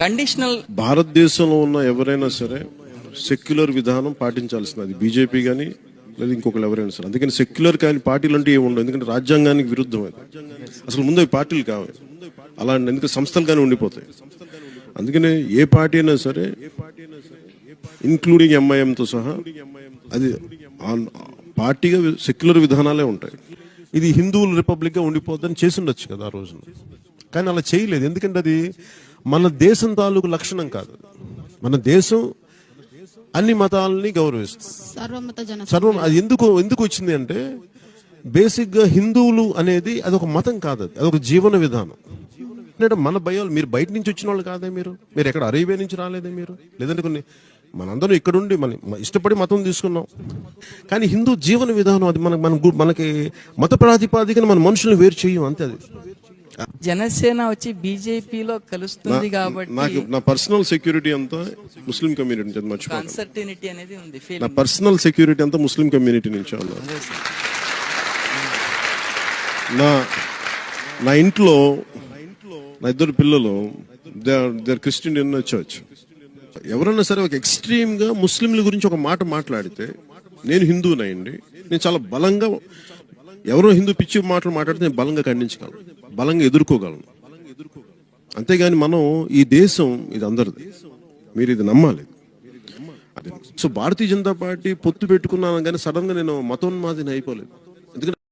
Conditional భారతదేశంలో ఉన్న ఎవరైనా సరే సెక్యులర్ విధానం పాటించాల్సింది అది బీజేపీ కానీ లేదా ఇంకొకరు ఎవరైనా సరే. అందుకని సెక్యులర్ కానీ పార్టీలు అంటే ఏమి ఉండవు. ఎందుకంటే రాజ్యాంగానికి విరుద్ధం అది. అసలు ముందు అవి పార్టీలు కావు. అలా ఎందుకంటే సంస్థలు కానీ ఉండిపోతాయి. అందుకనే ఏ పార్టీ అయినా సరే ఇంక్లూడింగ్ ఎంఐఎంతో సహా అది పార్టీగా సెక్యులర్ విధానాలే ఉంటాయి. ఇది హిందువుల రిపబ్లిక్గా ఉండిపోద్దని చేసి ఉండొచ్చు కదా ఆ రోజున. కానీ అలా చేయలేదు. ఎందుకంటే అది మన దేశం తాలూకు లక్షణం కాదు. మన దేశం అన్ని మతాలని గౌరవిస్తుంది. సర్వం అది ఎందుకు ఎందుకు వచ్చింది అంటే బేసిక్గా హిందువులు అనేది అదొక మతం కాదు అది. అదొక జీవన విధానం. అంటే మన భయాలు మీరు బయట నుంచి వచ్చిన వాళ్ళు కాదే మీరు? మీరు ఎక్కడ అరేబియా నుంచి రాలేదే మీరు? లేదంటే కొన్ని మనందరం ఇక్కడుండి మన ఇష్టపడి మతం తీసుకున్నాం. కానీ హిందూ జీవన విధానం అది మన మన మనకి మత ప్రాతిపాదికన మన మనుషుల్ని వేరు చేయం అంతే అది. జనసేన వచ్చి బీజేపీలో కలుస్తుంది కాబట్టి నాకు నా పర్సనల్ సెక్యూరిటీ అంతా ముస్లిం కమ్యూనిటీ నుంచి అనేది ఉంది. నా పర్సనల్ సెక్యూరిటీ అంతా ముస్లిం కమ్యూనిటీ నుంచి నా నా ఇంట్లో నా ఇద్దరు పిల్లలు they are Christian in church ఎవరన్నా సరే ఒక ఎక్స్ట్రీమ్గా ముస్లింల గురించి ఒక మాట మాట్లాడితే నేను హిందూనయండి నేను చాలా బలంగా ఎవరో హిందూ పిచ్చి మాటలు మాట్లాడితే నేను బలంగా ఖండించగలను. బలంగా ఎదుర్కోగలను అంతేగాని మనం ఈ దేశం ఇది అందరిది. మీరు ఇది నమ్మాలి. సో భారతీయ జనతా పార్టీ పొత్తు పెట్టుకున్నాను కానీ సడన్గా నేను మతోన్మాదిని అయిపోలేదు.